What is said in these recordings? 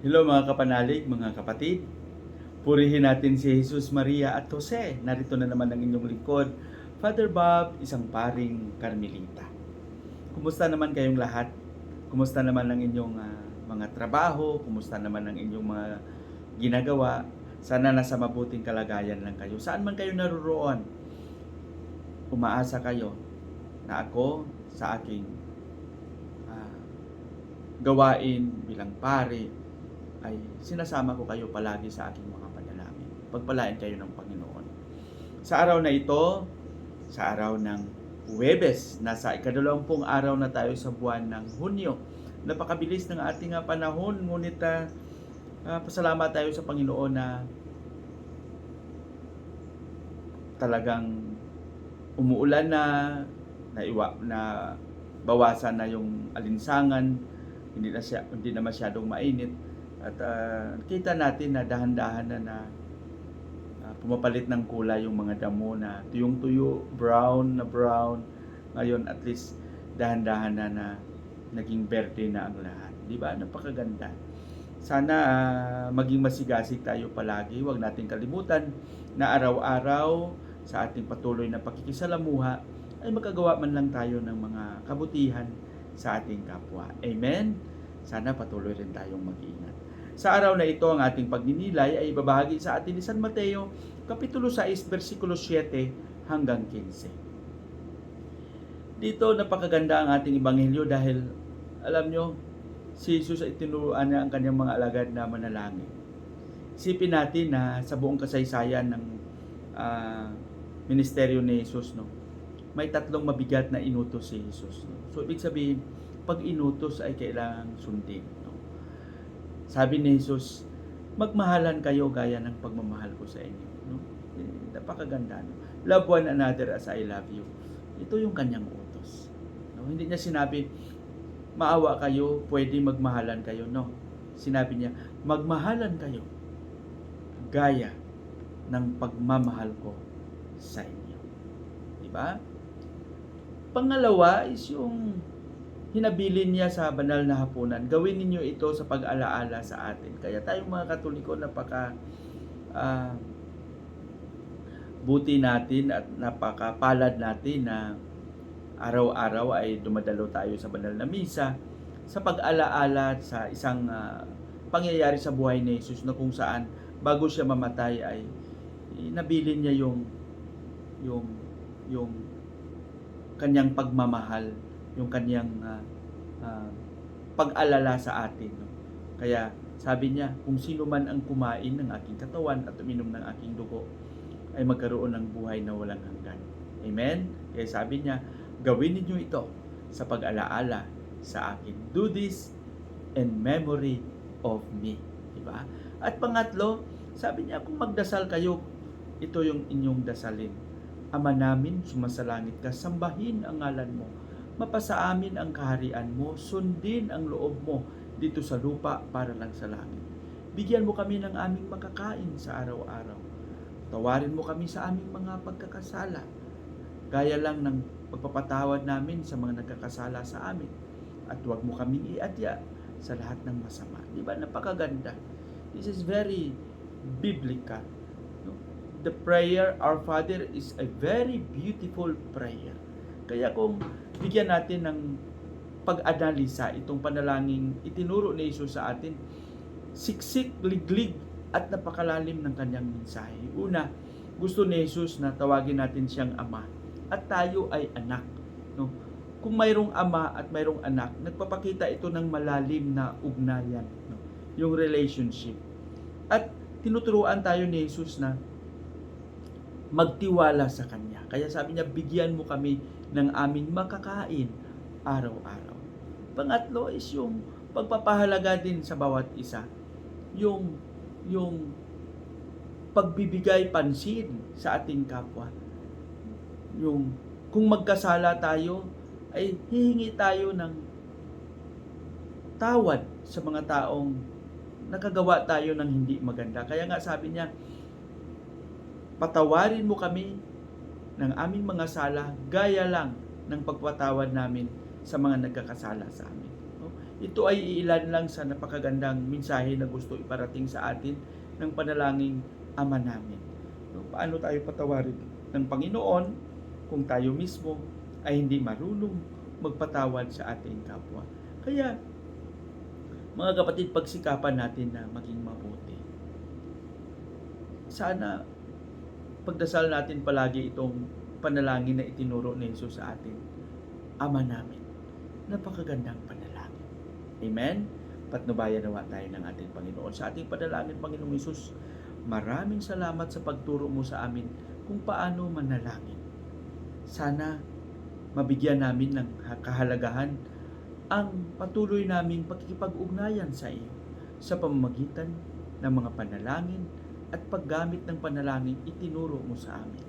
Hello mga kapanalig, mga kapatid. Purihin natin si Jesus, Maria at Jose. Narito na naman ang inyong lingkod, Father Bob, isang paring Carmelita. Kumusta naman kayong lahat? Kumusta naman ang inyong ah, mga trabaho? Kumusta naman ang inyong mga ginagawa? Sana nasa mabuting kalagayan lang kayo. Saan man kayo naruroon? Umaasa kayo na ako sa aking ah, gawain bilang pare ay sinasama ko kayo palagi sa aking mga panalangin. Pagpalain kayo ng Panginoon. Sa araw na ito, sa araw ng Huwebes, nasa ikadalawampung araw na tayo sa buwan ng Hunyo. Napakabilis ng ating ah, panahon, ngunit ah, pasalamat tayo sa Panginoon na talagang umuulan na, na, iwa, na bawasan na yung alinsangan, hindi na, siya, hindi na masyadong mainit. At ah, kita natin na dahan-dahan na na ah, pumapalit ng kulay yung mga damo na tuyong-tuyo, brown na brown. Ngayon at least dahan-dahan na na naging berde na ang lahat. Di ba? Napakaganda. Sana ah, maging masigasig tayo palagi. Huwag natin kalimutan na araw-araw sa ating patuloy na pakikisalamuha ay makagawa man lang tayo ng mga kabutihan sa ating kapwa. Amen? Sana patuloy rin tayong mag-ingat. Sa araw na ito, ang ating pagninilay ay ibabahagi sa atin ni San Mateo, Kapitulo 6, versikulo 7 hanggang 15. Dito napakaganda ang ating ebanghelyo dahil alam nyo, si Jesus ay tinuruan niya ang kanyang mga alagad na manalangin. Isipin natin na sa buong kasaysayan ng ah, ministeryo ni Jesus, no, may tatlong mabigat na inutos si Jesus. No? So, ibig sabihin, pag inutos ay kailangang sundin. No? Sabi ni Jesus, magmahalan kayo gaya ng pagmamahal ko sa inyo. No? Eh, napakaganda. No? Love one another as I love you. Ito yung kanyang utos. No? Hindi niya sinabi, maawa kayo, pwede magmahalan kayo. No. Sinabi niya, magmahalan kayo gaya ng pagmamahal ko sa inyo. Di ba? Pangalawa is yung hinabilin niya sa banal na hapunan. Gawin ninyo ito sa pag-alaala sa atin. Kaya tayong mga katoliko napaka ah, buti natin at napakapalad natin na araw-araw ay dumadalo tayo sa banal na misa sa pag-alaala sa isang ah, pangyayari sa buhay ni Jesus na kung saan bago siya mamatay ay nabilin niya yung yung yung kanyang pagmamahal, yung kanyang ah, ah, pag-alala sa atin. No? Kaya sabi niya, kung sino man ang kumain ng aking katawan at uminom ng aking dugo, ay magkaroon ng buhay na walang hanggan. Amen? Kaya sabi niya, gawin ninyo ito sa pag-alaala sa akin. Do this in memory of me. Diba? At pangatlo, sabi niya, kung magdasal kayo, ito yung inyong dasalin. Ama namin, sumasalangit ka, sambahin ang ngalan mo. Mapasa amin ang kaharian mo, sundin ang loob mo dito sa lupa para lang sa langit. Bigyan mo kami ng aming makakain sa araw-araw. Tawarin mo kami sa aming mga pagkakasala. Gaya lang ng pagpapatawad namin sa mga nagkakasala sa amin. At huwag mo kaming iadya sa lahat ng masama. Di ba? Napakaganda. This is very biblical. The prayer, Our Father, is a very beautiful prayer. Kaya kung bigyan natin ng pag-analisa itong panalangin itinuro ni Jesus sa atin, siksik, liglig, at napakalalim ng kanyang mensahe. Una, gusto ni Jesus na tawagin natin siyang Ama at tayo ay anak. No? Kung mayroong ama at mayroong anak, nagpapakita ito ng malalim na ugnayan, no? yung relationship. At tinuturuan tayo ni Jesus na magtiwala sa Kanya. Kaya sabi niya, bigyan mo kami ng aming makakain araw-araw. Pangatlo is yung pagpapahalaga din sa bawat isa. Yung, yung pagbibigay pansin sa ating kapwa. Yung kung magkasala tayo, ay hihingi tayo ng tawad sa mga taong nakagawa tayo ng hindi maganda. Kaya nga sabi niya, patawarin mo kami ng aming mga sala gaya lang ng pagpatawad namin sa mga nagkakasala sa amin. Ito ay ilan lang sa napakagandang mensahe na gusto iparating sa atin ng panalangin Ama namin. No, Paano tayo patawarin ng Panginoon kung tayo mismo ay hindi marunong magpatawad sa ating kapwa. Kaya, mga kapatid, pagsikapan natin na maging mabuti. Sana pagdasal natin palagi itong panalangin na itinuro ni Jesus sa atin. Ama namin. Napakagandang panalangin. Amen? Patnubayan nawa tayo ng ating Panginoon. Sa ating panalangin, Panginoong Jesus, maraming salamat sa pagturo mo sa amin kung paano manalangin. Sana mabigyan namin ng kahalagahan ang patuloy naming pagkikipag-ugnayan sa iyo sa pamamagitan ng mga panalangin at paggamit ng panalangin itinuro mo sa amin.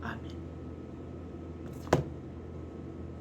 Amen.